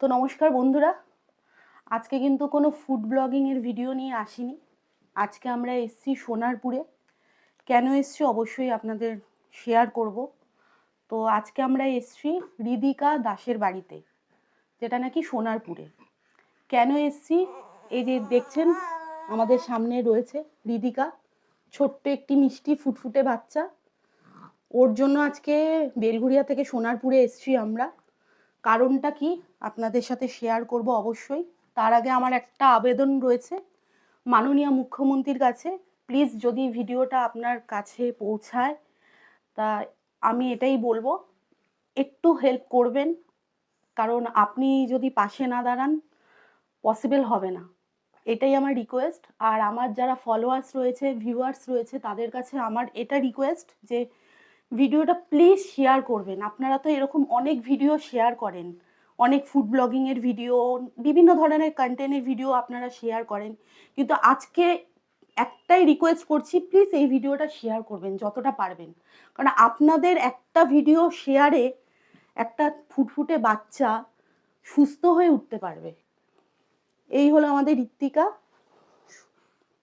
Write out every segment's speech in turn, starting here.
তো নমস্কার বন্ধুরা। আজকে কিন্তু কোনো ফুড ব্লগিংয়ের ভিডিও নিয়ে আসিনি। আজকে আমরা এসছি সোনারপুরে। কেন এসছি অবশ্যই আপনাদের শেয়ার করব। তো আজকে আমরা এসছি হৃদিকা দাসের বাড়িতে, যেটা নাকি সোনারপুরে। কেন এসছি? এই যে দেখছেন, আমাদের সামনে রয়েছে হৃদিকা ছোট্ট একটি মিষ্টি ফুটফুটে বাচ্চা। ওর জন্য আজকে বেলঘুরিয়া থেকে সোনারপুরে এসছি আমরা। কারণটা কি আপনাদের সাথে শেয়ার করব অবশ্যই। তার আগে আমার একটা আবেদন রয়েছে। মাননীয় মুখ্যমন্ত্রীর কাছে। প্লিজ যদি ভিডিওটা আপনার কাছে পৌঁছায়, তা আমি এটাই বলব, একটু হেল্প করবেন। কারণ আপনি যদি পাশে না দাঁড়ান পসিবল হবে না। এটাই আমার রিকোয়েস্ট আর আমার যারা ফলোয়ার্স রয়েছে ভিউয়ার্স রয়েছে, তাদের কাছে আমার এটা রিকোয়েস্ট যে ভিডিওটা প্লিজ শেয়ার করবেন। আপনারা তো এরকম অনেক ভিডিও শেয়ার করেন। অনেক ফুড ব্লগিংয়ের ভিডিও বিভিন্ন ধরনের কন্টেন্টের ভিডিও আপনারা শেয়ার করেন। কিন্তু আজকে একটাই রিকোয়েস্ট করছি প্লিজ এই ভিডিওটা শেয়ার করবেন যতটা পারবেন। কারণ আপনাদের একটা ভিডিও শেয়ারে একটা ফুটফুটে বাচ্চা সুস্থ হয়ে উঠতে পারবে। এই হলো আমাদের ঋত্বিকা।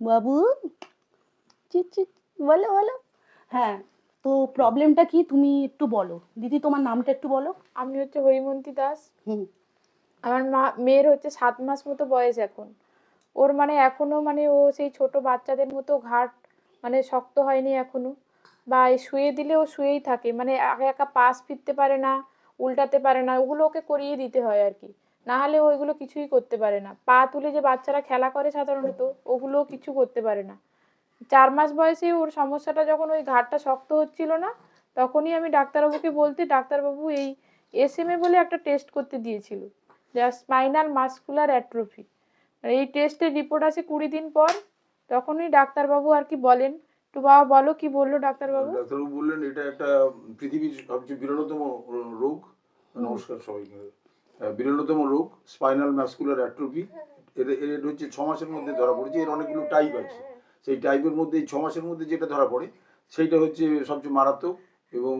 বাবু? চিট চিট বলো বলো। হ্যাঁ। তো প্রবলেমটা কি? তুমি একটু বলো। দিদি তোমার নামটা একটু বলো। আমি হচ্ছে হরিমন্তী দাস। হুম। আমার মা মেয়ের হচ্ছে সাত মাস মতো বয়স এখন। ওর মানে এখনও মানে ও সেই ছোট বাচ্চাদের মতো ঘাট মানে শক্ত হয়নি এখনও। বা শুয়ে দিলে ও শুয়েই থাকে। মানে একা একা পাশ ফিরতে পারে না উল্টাতে পারে না। ওগুলো ওকে করিয়ে দিতে হয় আর কি। না হলে ও এগুলো কিছুই করতে পারে না। পা তুলে যে বাচ্চারা খেলা করে সাধারণত ওগুলো কিছু করতে পারে না। চার মাস বয়সে ওর সমস্যাটা যখন ওই ঘাটটা শক্ত হচ্ছিল না, তখনই আমি ডাক্তারবাবুকে বলতে, ডাক্তারবাবু, এই এসএমএ বলে একটা টেস্ট করতে দিয়েছিল, যা স্পাইনাল মাস্কুলার অ্যাট্রোফি এই টেস্টের রিপোর্ট আসে কুড়ি দিন পর, তখনই ডাক্তারবাবু আর কি বলেন। একটু বাবা বলো, কি বলল ডাক্তারবাবু? ডাক্তারবাবু বললেন, এটা একটা পৃথিবীর সবচেয়ে বিরলতম রোগ। নমস্কার সবাইকে। বিরলতম রোগ স্পাইনাল ম্যাসকুলার অ্যাট্রোফি এর হচ্ছে ছ মাসের মধ্যে ধরা পড়েছে, এর অনেকগুলো টাইপ আছে। সেই টাইপের মধ্যে, এই ছ মাসের মধ্যে যেটা ধরা পড়ে, সেইটা হচ্ছে সবচেয়ে মারাত্মক এবং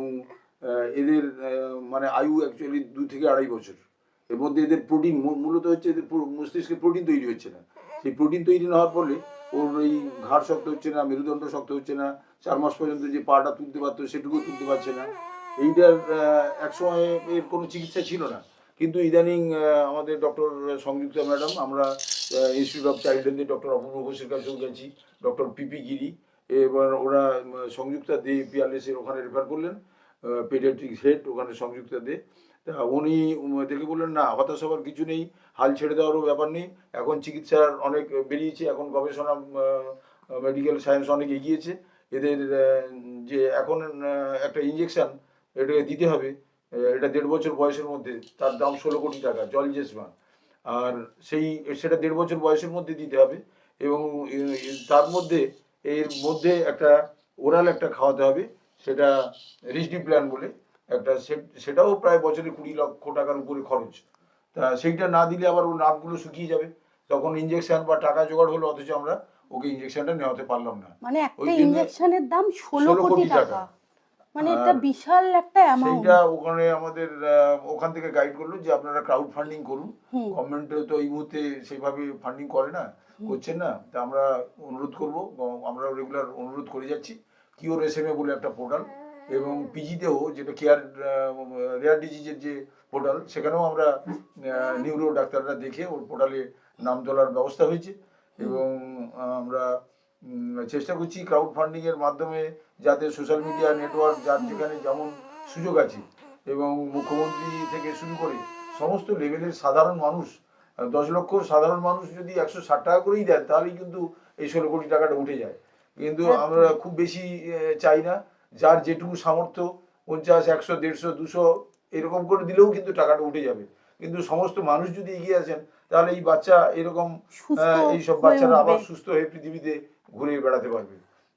এদের মানে আয়ু অ্যাকচুয়ালি দু থেকে আড়াই বছর। এর মধ্যে এদের প্রোটিন মূলত হচ্ছে এদের মস্তিষ্কে প্রোটিন তৈরি হচ্ছে না। সেই প্রোটিন তৈরি না হওয়ার ফলে ওর এই ঘাড় শক্ত হচ্ছে না, মেরুদণ্ড শক্ত হচ্ছে না, চার মাস পর্যন্ত যে পাটা তুলতে পারতো সেটুকু তুলতে পারছে না। এইটার একসময় এর কোনো চিকিৎসা ছিল না। কিন্তু ইদানিং আমাদের ডক্টর সংযুক্তা ম্যাডাম, আমরা ইনস্টিটিউট অফ চাইল্ড হেলথে ডক্টর অপূর্ব ঘোষের কাছেও গেছি ডক্টর পিপি গিরি এবার ওরা সংযুক্তা দে পিয়ারলেসের ওখানে রেফার করলেন পেডিয়াট্রিক হেড ওখানে সংযুক্তা দে তা উনি দেখে বললেন, না হতাশ হওয়ার কিছু নেই, হাল ছেড়ে দেওয়ারও ব্যাপার নেই। এখন চিকিৎসার অনেক বেরিয়েছে, এখন গবেষণা মেডিকেল সায়েন্স অনেক এগিয়েছে। এদের যে এখন একটা ইঞ্জেকশন এটাকে দিতে হবে এটা দেড় বছর বয়সের মধ্যে, তার দাম ষোলো কোটি টাকা, জল জেসমা আর সেই সেটা দেড় বছর বয়সের মধ্যে দিতে হবে এবং তার মধ্যে এর মধ্যে একটা ওরাল একটা খাওয়াতে হবে সেটা রিচডি প্ল্যান বলে একটা সেটাও প্রায় বছরে কুড়ি লক্ষ টাকার উপরে খরচ। তা সেইটা না দিলে আবার ওর নাকগুলো শুকিয়ে যাবে। তখন ইঞ্জেকশন বা টাকা জোগাড় হলো অথচ আমরা ওকে ইঞ্জেকশনটা নেওয়াতে পারলাম না। মানে ওই একটা ইঞ্জেকশনের দাম ষোলো 16 কোটি টাকা। মানে এটা বিশাল একটা অ্যামাউন্ট সেইটা ওখানে আমাদের ওখান থেকে গাইড করল যে আপনারা ক্রাউড ফান্ডিং করুন গভর্নমেন্ট তো এই মুহূর্তে সেইভাবে ফান্ডিং করে না করছেন না। তা আমরা অনুরোধ করব আমরা রেগুলার অনুরোধ করে যাচ্ছি। কিওর এস এম এ বলে একটা পোর্টাল এবং পিজিতেও যেটা কেয়ার রেয়ার ডিজিজের যে পোর্টাল সেখানেও আমরা নিউরো ডাক্তাররা দেখে ওর পোর্টালে নাম তোলার ব্যবস্থা হয়েছে। এবং আমরা চেষ্টা করছি ক্রাউড ফান্ডিং এর মাধ্যমে যাতে সোশ্যাল মিডিয়া নেটওয়ার্ক যার যেখানে যেমন সুযোগ আছে এবং মুখ্যমন্ত্রী থেকে শুরু করে সমস্ত লেভেলের সাধারণ মানুষ দশ লক্ষ সাধারণ মানুষ যদি একশো ষাট টাকা করেই দেন তাহলেই কিন্তু এই ষোলো কোটি টাকাটা উঠে যায়। কিন্তু আমরা খুব বেশি চাই না। যার যেটুকু সামর্থ্য পঞ্চাশ একশো দেড়শো দুশো এরকম করে দিলেও কিন্তু টাকাটা উঠে যাবে। কিন্তু সমস্ত মানুষ যদি এগিয়ে আসেন তাহলে এই বাচ্চা এরকম এইসব বাচ্চারা আবার সুস্থ হয়ে পৃথিবীতে ঘুরে বেড়াতে পারবে।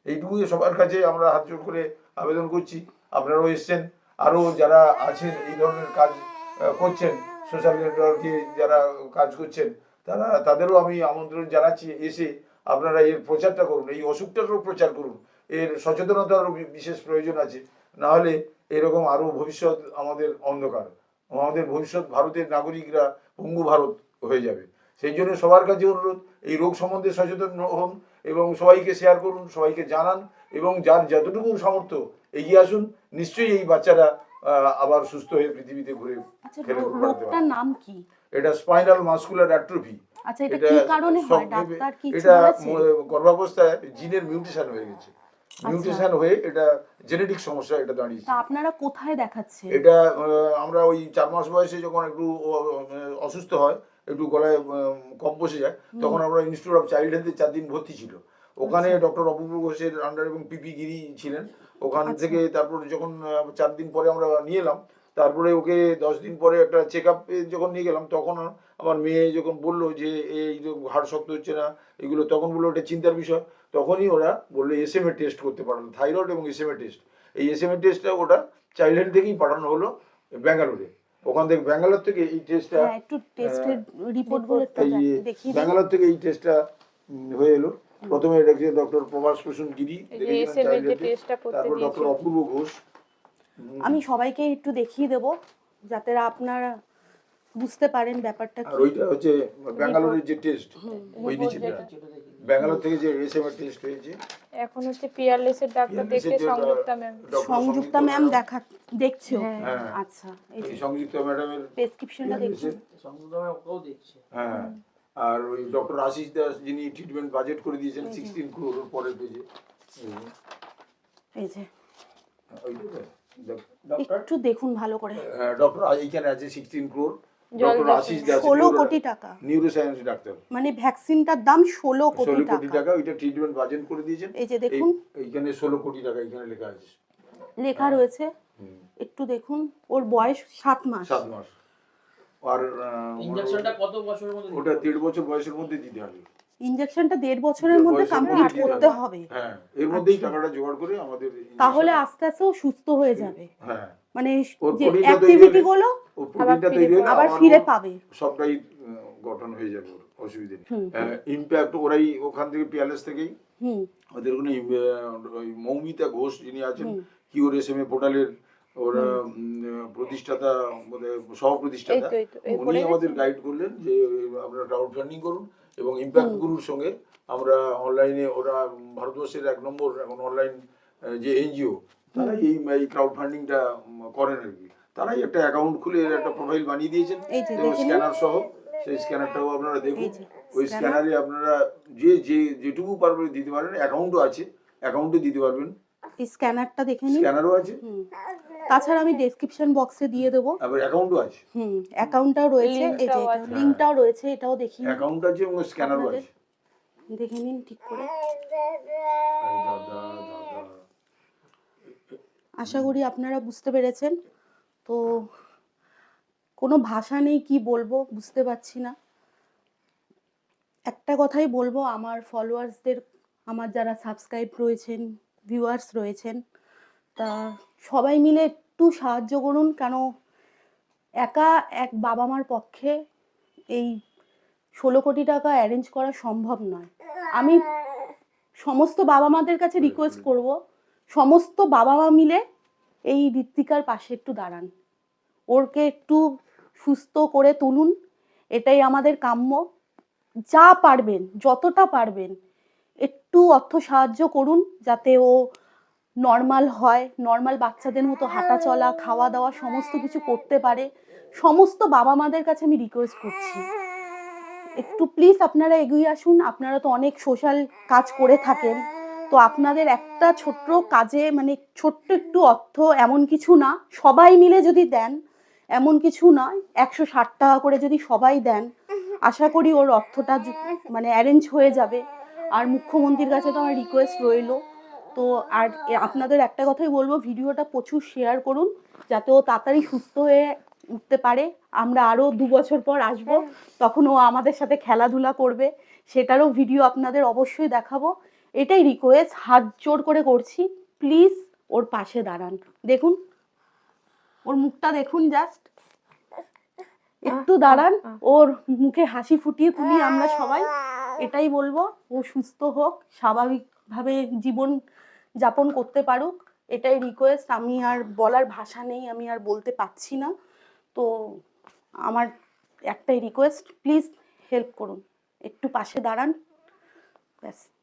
এইটুকুই সবার কাছে আমরা হাত জোর করে আবেদন করছি। আপনারাও এসছেন। আরও যারা আছেন, এই ধরনের কাজ করছেন সোশ্যাল নেটওয়ার্কে যারা কাজ করছেন, তারা, তাদেরও আমি আমন্ত্রণ জানাচ্ছি। এসে আপনারা এর প্রচারটা করুন, এই অসুখটারও প্রচার করুন। এর সচেতনতারও বিশেষ প্রয়োজন আছে। না হলে এরকম আরও ভবিষ্যৎ আমাদের অন্ধকার। আমাদের ভবিষ্যৎ ভারতের নাগরিকরা পঙ্গু ভারত হয়ে যাবে। সেই জন্য সবার কাছে অনুরোধ এই রোগ সম্বন্ধে সচেতন হন এবং সবাইকে শেয়ার করুন সবাইকে জানান এবং যার যতটুকু সামর্থ্য এগিয়ে আসুন নিশ্চয়ই এই বাচ্চারা আবার সুস্থ হয়ে পৃথিবীতে ঘুরে আচ্ছা। রোগটার নাম কি? এটা স্পাইনাল মাসকুলার অ্যাট্রোফি আচ্ছা এটা কি কারণে হয়? ডাক্তার কি এটা গর্ভাবস্থায় জিনের মিউটেশন হয়ে গেছে। মিউটেশন হয়ে এটা জেনেটিক সমস্যা এটা দাঁড়িয়েছে। আপনারা কোথায় দেখাচ্ছেন এটা আমরা ওই চার মাস বয়সে যখন একটু অসুস্থ হয় একটু গলায় কম বসে যায় তখন আমরা ইনস্টিটিউট অফ চাইল্ড হেলথে চার দিন ভর্তি ছিল। ওখানে আচ্ছা। ডক্টর অপূর্ব ঘোষের আন্ডার এবং পিপি গিরি ছিলেন। ওখান আচ্ছা। থেকে তারপর যখন চার দিন পরে আমরা নিয়ে এলাম তারপরে ওকে দশ দিন পরে একটা চেক আপে যখন নিয়ে গেলাম তখন আমার মেয়ে যখন বলল যে এই যে হাড় শক্ত হচ্ছে না এগুলো তখন বলল এটা চিন্তার বিষয়। তখনই ওরা বলল এস এম এ টেস্ট করতে পারল থাইরয়েড এবং এস এম এ টেস্ট এই এস এম এ টেস্টটা ওটা চাইল্ড হেলথ থেকেই পাঠানো হলো ব্যাঙ্গালোরে। ওখান থেকে ব্যাঙ্গালোর থেকে এই টেস্টটা হ্যাঁ একটু টেস্টের রিপোর্টগুলো একটু দেখিয়ে দিন। ব্যাঙ্গালোর থেকে এই টেস্টটা হয়ে এলো। প্রথমে এটা ডক্টর প্রভাস প্রসূন গিরি তারপর ডক্টর অপূর্ব ঘোষ। আমি সবাইকে একটু দেখিয়ে দেবো যাতে আপনারা বুঝতে পারেন ব্যাপারটা আর কি? ওইটা হচ্ছে ব্যাঙ্গালোরের যে টেস্ট ওই নিচে। ব্যাঙ্গালোর থেকে যে এস টেস্ট হয়েছে এখন হচ্ছে পিয়ারলেস এর ডাক্তার দেখতে সংযুক্তা ম্যাম। সংযুক্তা ম্যাম দেখা দেখছ হ্যাঁ। হ্যাঁ। আচ্ছা এই সংযুক্তা ম্যাডামের প্রেসক্রিপশনটা দেখছ। সংযুক্তভাবে ওকেও দেখছে। হ্যাঁ। আর ওই ডক্টর আশিস দাস যিনি ট্রিটমেন্ট বাজেট করে দিয়েছেন সিক্সটিন ক্রোর পরের পেজে এই যে। ডক্টর একটু দেখুন ভালো করে। ডক্টর এইখানে আছে সিক্সটিন ক্রোর ডক্টর আশিস দাস ষোলো কোটি টাকা। নিউরোসায়েন্স ডাক্তার। মানে ভ্যাকসিনটার দাম ষোলো কোটি ষোলো কোটি টাকা টাকা ওইটা ট্রিটমেন্ট বাজেট করে দিয়েছেন। এই যে দেখুন। এইখানে ষোলো কোটি টাকা এখানে লেখা আছে। লেখা রয়েছে। একটু দেখুন ওর বয়স সাত মাস। সাত মাস। আর ইনজেকশনটা কত বছরের মধ্যে ওটা দেড় বছর বয়সের মধ্যে দিতে হবে। ইঞ্জেকশনটা দেড় বছরের মধ্যে কমপ্লিট করতে হবে। হ্যাঁ এর মধ্যেই আচ্ছা। টাকাটা জোগাড় করে আমাদের তাহলে আস্তে আস্তে ও সুস্থ হয়ে যাবে। হ্যাঁ। মানে যে অ্যাক্টিভিটি গুলো আবার ফিরে পাবে। সবটাই গঠন হয়ে যাবে অসুবিধে নেই। ইম্প্যাক্ট ওরাই ওখান থেকে পিয়ালেস থেকেই। হুম। ওদের ওখানে মৌমিতা ঘোষ যিনি আছেন। কিওর এস এম এ পোর্টালের ওরা প্রতিষ্ঠাতা সহ প্রতিষ্ঠাতা উনি আমাদের গাইড করলেন যে আপনারা ক্রাউড ফান্ডিং করুন। এবং ইম্প্যাক্ট গুরুর সঙ্গে আমরা অনলাইনে ওরা ভারতবর্ষের এক নম্বর এখন অনলাইন যে এনজিও তারা এই এই ক্রাউড ফান্ডিংটা করেন আর কি। তারাই একটা অ্যাকাউন্ট খুলে একটা প্রোফাইল বানিয়ে দিয়েছেন। এবং স্ক্যানার সহ সেই স্ক্যানারটাও আপনারা দেখুন। ওই স্ক্যানারে আপনারা যে যে যেটুকু পারবেন দিতে পারেন। অ্যাকাউন্টও আছে। অ্যাকাউন্টে দিতে পারবেন। স্ক্যানারটা দেখে নিন। স্ক্যানারও আছে। তাছাড়া আমি ডেসক্রিপশন বক্সে দিয়ে দেবো। আবার অ্যাকাউন্টও আছে। হুম অ্যাকাউন্টটাও রয়েছে। এই যে লিঙ্কটাও রয়েছে এটাও দেখি অ্যাকাউন্ট আছে এবং স্ক্যানারও আছে। দেখে নিন ঠিক করে। এই দাদা দাদা আশা করি আপনারা বুঝতে পেরেছেন। তো কোনো ভাষা নেই কি বলব বুঝতে পারছি না। একটা কথাই বলব আমার ফলোয়ার্সদের আমার যারা সাবস্ক্রাইব রয়েছেন ভিউয়ার্স রয়েছেন তা সবাই মিলে একটু সাহায্য করুন, কেন একা এক বাবা মার পক্ষে এই ষোলো কোটি টাকা অ্যারেঞ্জ করা সম্ভব নয়। আমি সমস্ত বাবা মাদের কাছে রিকোয়েস্ট করব, সমস্ত বাবা মা মিলে এই ঋত্বিকার পাশে একটু দাঁড়ান। ওরকে একটু সুস্থ করে তুলুন, এটাই আমাদের কাম্য। যা পারবেন, যতটা পারবেন, একটু অর্থ সাহায্য করুন, যাতে ও নর্মাল হয় নর্মাল বাচ্চাদের মতো হাঁটা চলা, খাওয়া দাওয়া সমস্ত কিছু করতে পারে। সমস্ত বাবা মাদের কাছে আমি রিকোয়েস্ট করছি। একটু প্লিজ আপনারা এগিয়ে আসুন, আপনারা তো অনেক সোশ্যাল কাজ করে থাকেন। তো আপনাদের একটা ছোট্ট কাজে মানে ছোট্ট একটু অর্থ এমন কিছু না, সবাই মিলে যদি দেন, এমন কিছু নয় একশো ষাট টাকা করে যদি সবাই দেন, আশা করি ওর অর্থটা মানে অ্যারেঞ্জ হয়ে যাবে। আর মুখ্যমন্ত্রীর কাছে তো আমার রিকোয়েস্ট রইল। তো আর আপনাদের একটা কথাই বলব ভিডিওটা প্রচুর শেয়ার করুন যাতে ও তাড়াতাড়ি সুস্থ হয়ে উঠতে পারে। আমরা আরও দু বছর পর আসব তখন ও আমাদের সাথে খেলাধুলা করবে সেটারও ভিডিও আপনাদের অবশ্যই দেখাবো। এটাই রিকোয়েস্ট হাত জোর করে করছি প্লিজ ওর পাশে দাঁড়ান। দেখুন ওর মুখটা দেখুন জাস্ট একটু দাঁড়ান ওর মুখে হাসি ফুটিয়ে তুলি আমরা সবাই। এটাই বলব ও সুস্থ হোক স্বাভাবিকভাবে জীবন যাপন করতে পারুক, এটাই রিকোয়েস্ট আমি আর বলার ভাষা নেই, আমি আর বলতে পারছি না। তো আমার একটাই রিকোয়েস্ট প্লিজ হেল্প করুন। একটু পাশে দাঁড়ান। ব্যাস।